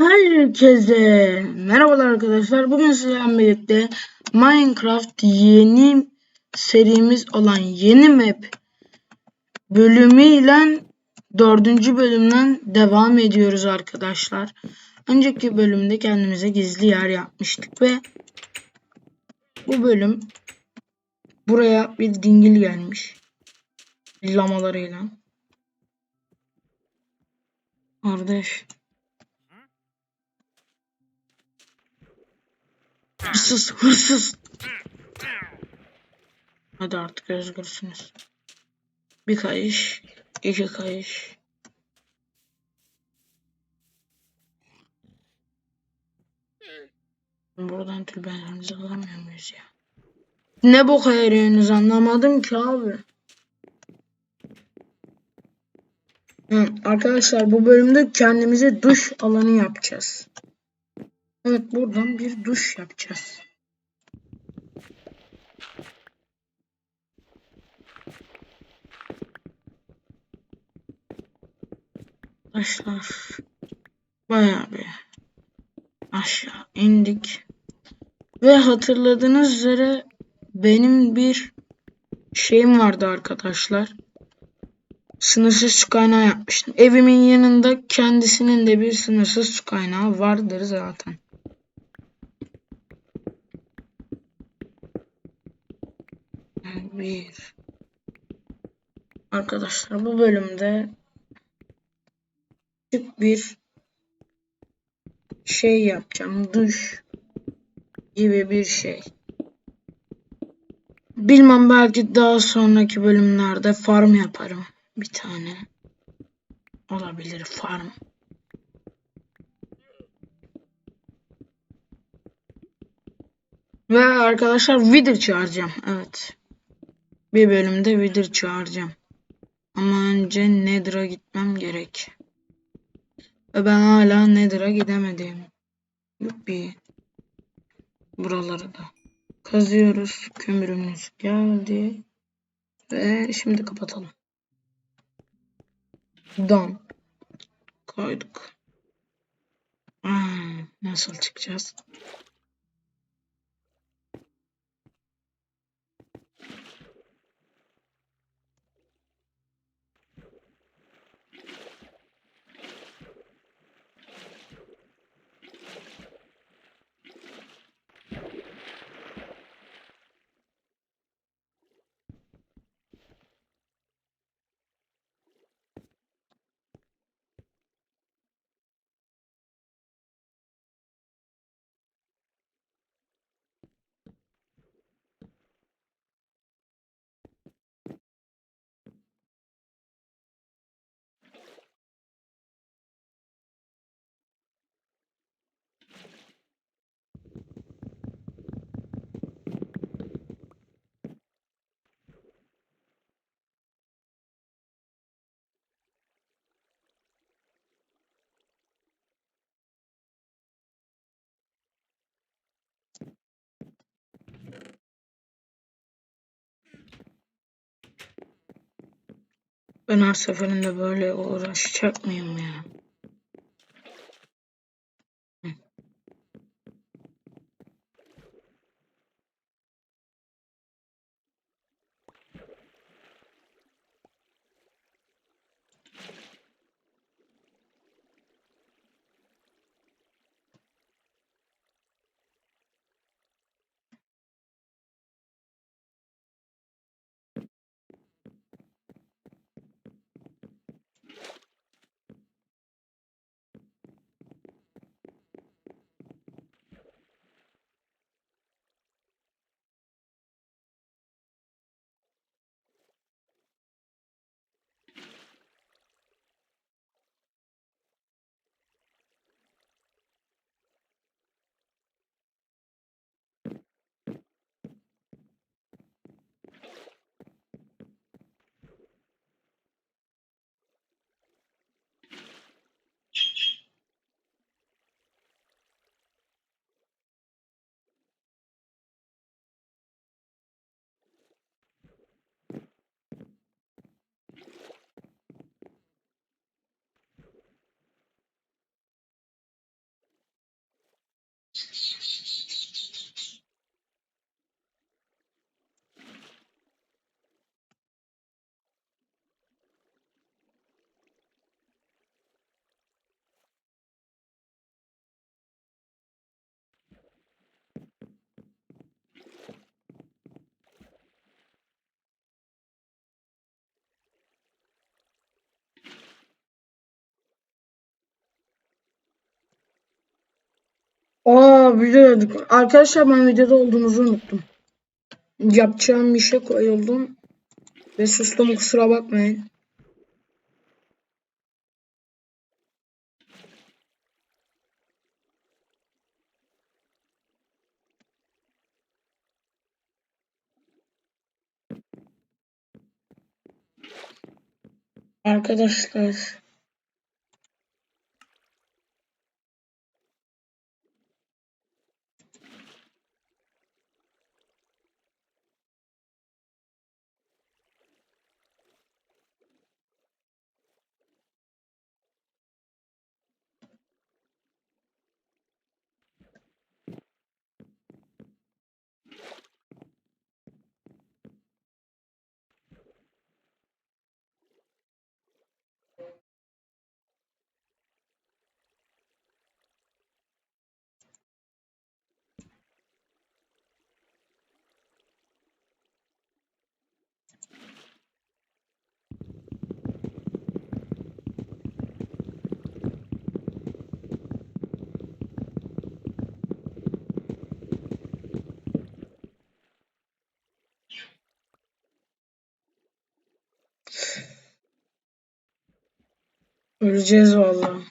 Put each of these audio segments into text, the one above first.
Herkese merhabalar arkadaşlar. Bugün sizlerle birlikte Minecraft yeni serimiz olan yeni map bölümüyle dördüncü bölümden devam ediyoruz arkadaşlar. Önceki bölümde kendimize gizli yer yapmıştık ve bu bölüm buraya bir dingil gelmiş lamalarıyla. Kardeş. Hırsız, hırsız. Hadi artık özgürsünüz. Bir kayış, iki kayış. Buradan tülbenlerimizi alamıyor muyuz ya? Ne boka yarıyorsunuz anlamadım ki abi. Hı, arkadaşlar bu bölümde kendimize duş alanı yapacağız. Evet buradan bir duş yapacağız. Arkadaşlar bayağı bir aşağı indik. Ve hatırladığınız üzere benim bir şeyim vardı arkadaşlar. Sınırsız su kaynağı yapmıştım. Evimin yanında kendisinin de bir sınırsız su kaynağı vardır zaten. Bir. Arkadaşlar bu bölümde küçük bir şey yapacağım. Duş gibi bir şey. Bilmem belki daha sonraki bölümlerde farm yaparım. Bir tane. Olabilir farm. Ve arkadaşlar Wither çağıracağım. Evet. Bir bölümde Wither çağıracağım. Ama önce Nether'a gitmem gerek. Ve ben hala Nether'a gidemedim. Yuppi. Buraları da kazıyoruz. Kömürümüz geldi. Ve şimdi kapatalım. Done. Koyduk. Aa, nasıl çıkacağız? Ben her seferinde böyle uğraşacak mıyım ya? Aa videoda arkadaşlar ben videoda olduğunuzu unuttum. Yapacağım bir şey koyuldum ve sustum kusura bakmayın. Arkadaşlar öleceğiz vallahi.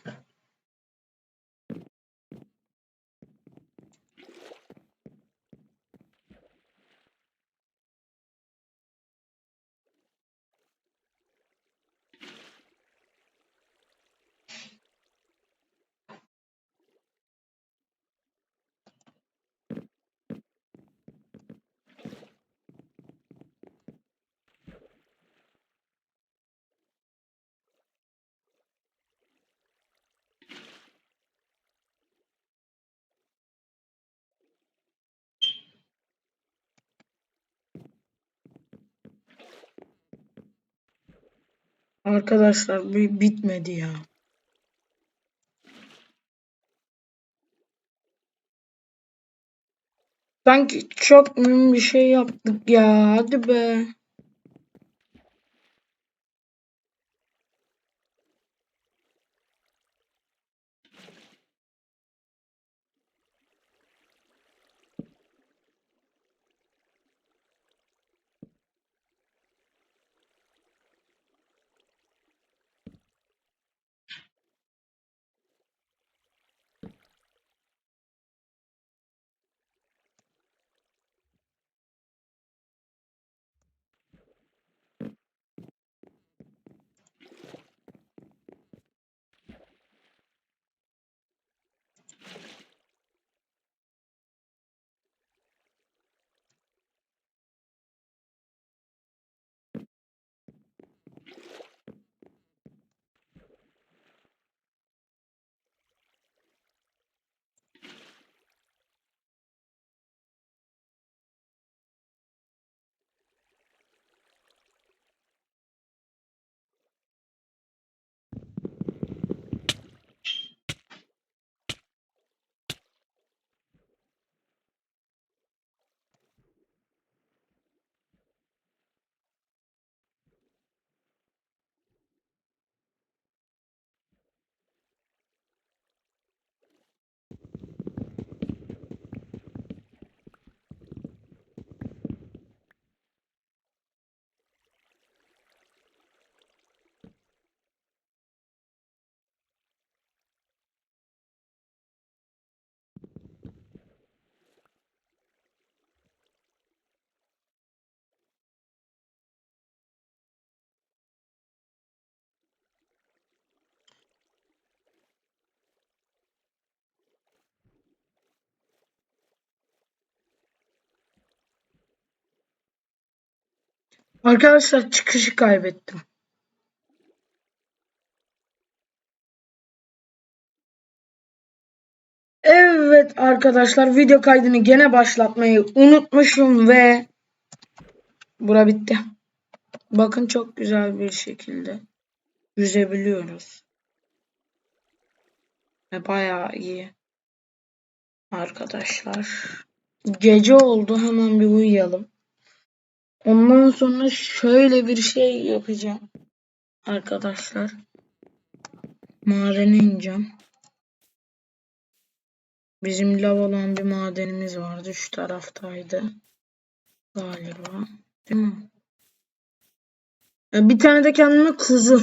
Arkadaşlar bu bitmedi ya. Sanki çok mühim bir şey yaptık ya. Hadi be. Arkadaşlar çıkışı kaybettim. Evet arkadaşlar video kaydını gene başlatmayı unutmuşum ve bura bitti. Bakın çok güzel bir şekilde yüzebiliyoruz. Ve bayağı iyi. Arkadaşlar. Gece oldu hemen bir uyuyalım. Ondan sonra şöyle bir şey yapacağım. Arkadaşlar. Mağaraya ineceğim. Bizim lav olan bir madenimiz vardı. Şu taraftaydı. Galiba. Değil mi? E, Bir tane de kendime kuzu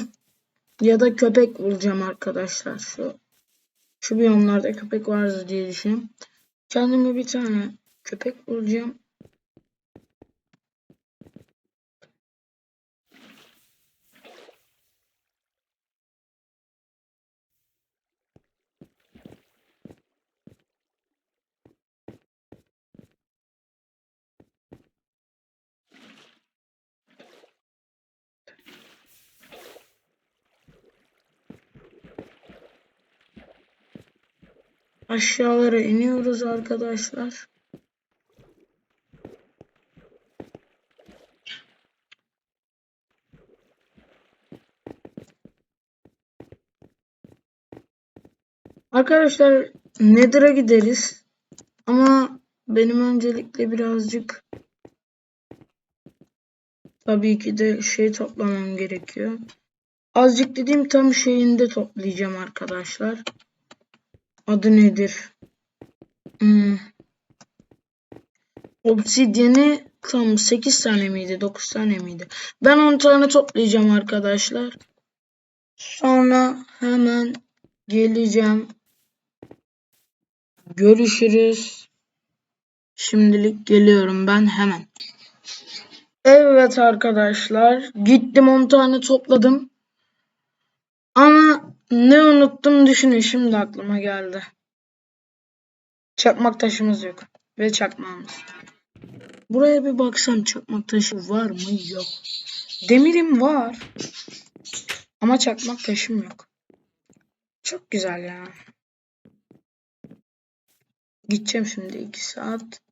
ya da köpek bulacağım arkadaşlar. Şu şu biyomlarda köpek vardı diye düşünüyorum. Kendime bir tane köpek bulacağım. Aşağılara iniyoruz arkadaşlar. Arkadaşlar Nether'a gideriz. Ama benim öncelikle birazcık tabii ki de şey toplamam gerekiyor. Azıcık dediğim tam şeyinde toplayacağım arkadaşlar. Adı nedir? Hmm. Obsidyeni tam 8 tane miydi? 9 tane miydi? Ben 10 tane toplayacağım arkadaşlar. Sonra hemen geleceğim. Görüşürüz. Şimdilik geliyorum ben hemen. Evet arkadaşlar. Gittim 10 tane topladım. Ama ne unuttum düşünün şimdi aklıma geldi. Çakmak taşımız yok. Ve çakmağımız. Buraya bir baksam çakmak taşı var mı? Yok. Demirim var. Ama çakmak taşım yok. Çok güzel ya. Gideceğim şimdi 2 saat.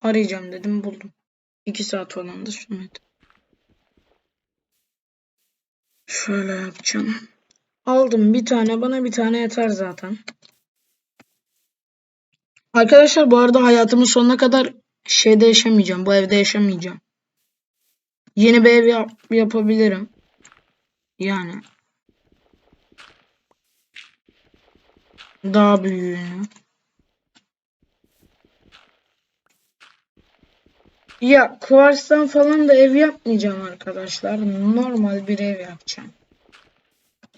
Arayacağım dedim buldum. 2 saat falan da sürmedi. Şöyle yapacağım. Aldım bir tane bana bir tane yeter zaten. Arkadaşlar bu arada hayatımın sonuna kadar şeyde yaşamayacağım. Bu evde yaşamayacağım. Yeni bir ev yap yapabilirim. Yani. Daha büyüğünü. Ya kuvarstan falan da ev yapmayacağım arkadaşlar. Normal bir ev yapacağım.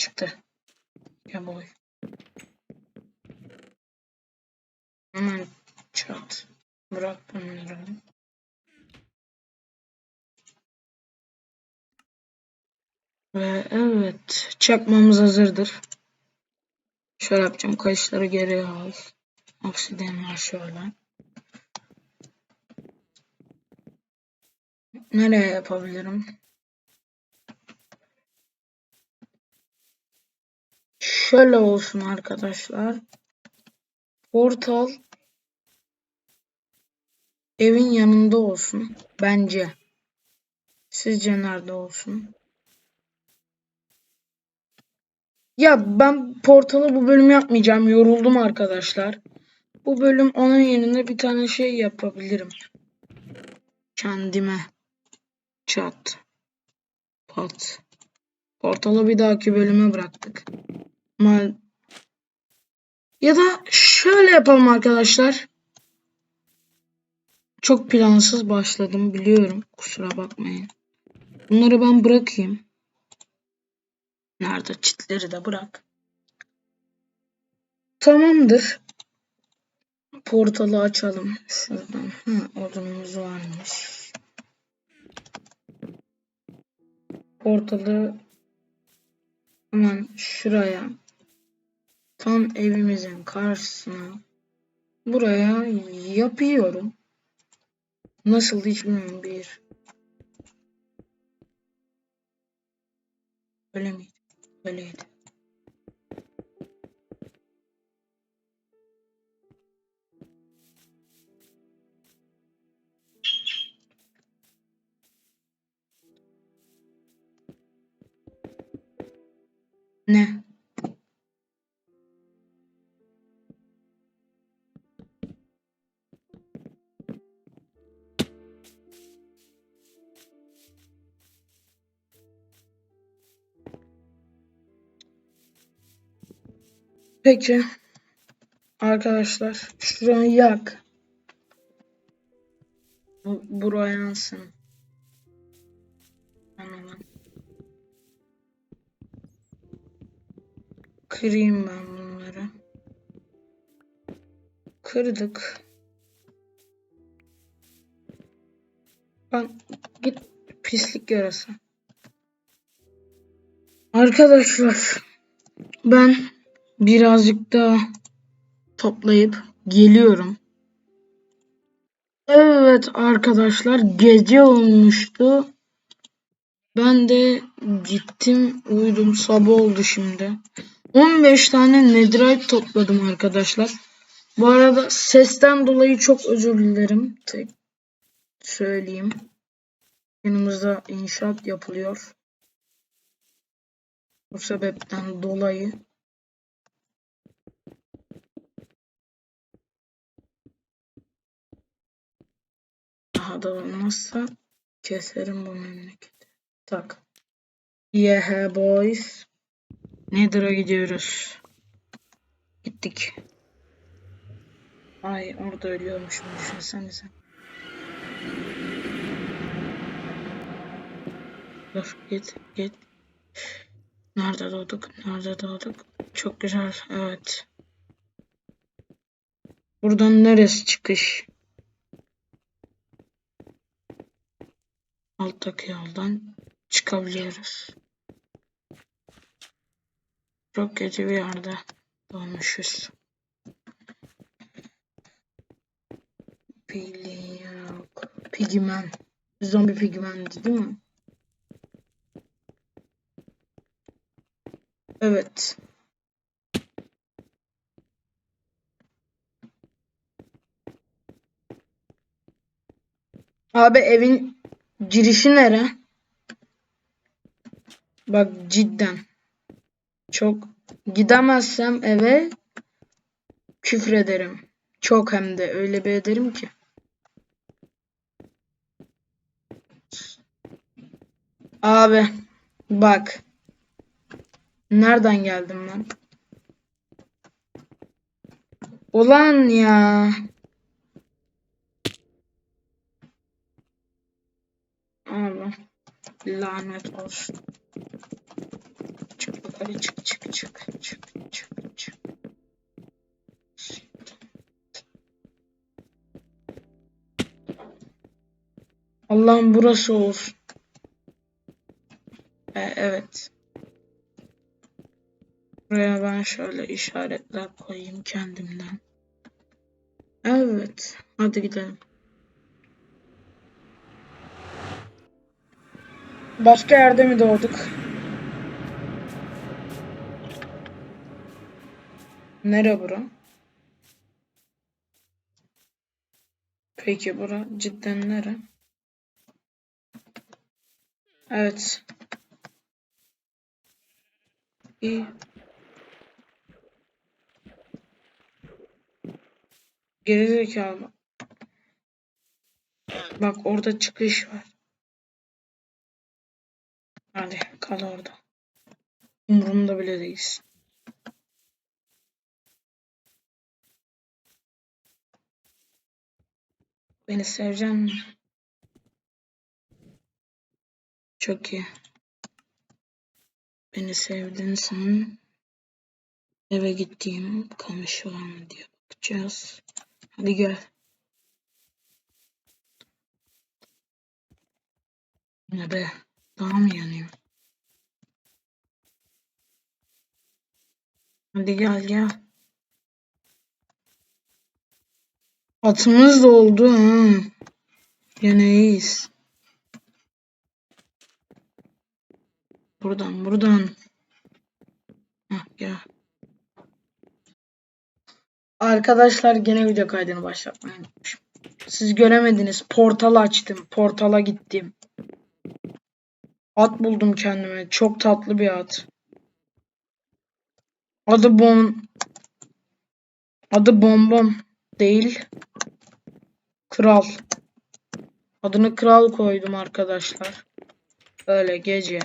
Çıktı. Boy. Hemen çat. Bırak bunları. Ve evet. Çakmamız hazırdır. Şöyle yapacağım. Kayışları geri al. Oksijenler şöyle. Nereye yapabilirim? Şöyle olsun arkadaşlar. Portal evin yanında olsun. Bence. Sizce nerede olsun? Ya ben portalı bu bölüm yapmayacağım. Yoruldum arkadaşlar. Bu bölüm onun yerine bir tane şey yapabilirim. Kendime. Çat. Pat. Portalı bir dahaki bölüme bıraktık. Ya da şöyle yapalım arkadaşlar. Çok plansız başladım biliyorum. Kusura bakmayın. Bunları ben bırakayım. Nerede? Çitleri de bırak. Tamamdır. Portalı açalım. Şuradan. Ha, odunumuz varmış. Portalı hemen şuraya tam evimizin karşısına buraya yapıyorum. Nasıl hiç bilmiyorum. Bir. Öyle miydi? Öyleydi. Ne? Peki. Arkadaşlar şurayı yak. Bu, buraya yansın. Hemen. Kırayım ben bunları. Kırdık. Lan git pislik yarası. Arkadaşlar ben birazcık daha toplayıp geliyorum. Evet arkadaşlar gece olmuştu. Ben de gittim uyudum sabah oldu şimdi. 15 tane netherite topladım arkadaşlar. Bu arada sesten dolayı çok özür dilerim. Tek söyleyeyim. Yanımızda inşaat yapılıyor. Bu sebepten dolayı daha da olmazsa keserim bu memleketi. Tak. Yeah boys. Nether'a gidiyoruz. Gittik. Ay orada ölüyormuşum düşünsenize. Dur git git. Nerede doğduk? Nerede doğduk? Çok güzel. Evet. Buradan neresi çıkış? Alttaki yoldan çıkabiliyoruz. Çok kötü bir yerde doğmuşuz. Pili yok. Pigmen. Zombi pigmendi değil mi? Evet. Abi evin girişi nere? Bak cidden. Çok gidemezsem eve küfrederim. Çok hem de öyle bir ederim ki. Abi bak. Nereden geldim ben? Ulan ya. Lanet olsun. Çık yukarı çık çık çık çık çık çık. Allah'ım burası olsun. E, evet. Buraya ben şöyle işaretler koyayım kendimden. Evet. Hadi gidelim. Başka yerde mi doğduk? Nere bura? Peki bura cidden nere? Evet. İyi. Gerizekalı. Bak orada çıkış var. Hadi kal orada. Umurumda bile değilsin. Beni seveceksin mi? Çok iyi. Beni sevdiğin zaman eve gittiğim kamış var mı diye bakacağız. Hadi gel. Ne be? Daha mı yanıyor? Hadi gel gel. Atımız da oldu ha. Yine iyiyiz. Buradan buradan. Hah gel. Arkadaşlar gene video kaydını başlatmayı unutmuşum. Siz göremediniz. Portal açtım. Portala gittim. At buldum kendime. Çok tatlı bir at. Adı Bom. Adı Bombom değil. Kral. Adını Kral koydum arkadaşlar. Öyle gece.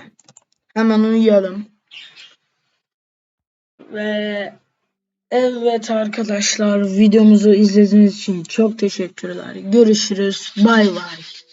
Hemen uyuyalım. Ve Evet arkadaşlar videomuzu izlediğiniz için çok teşekkürler. Görüşürüz. Bay bay.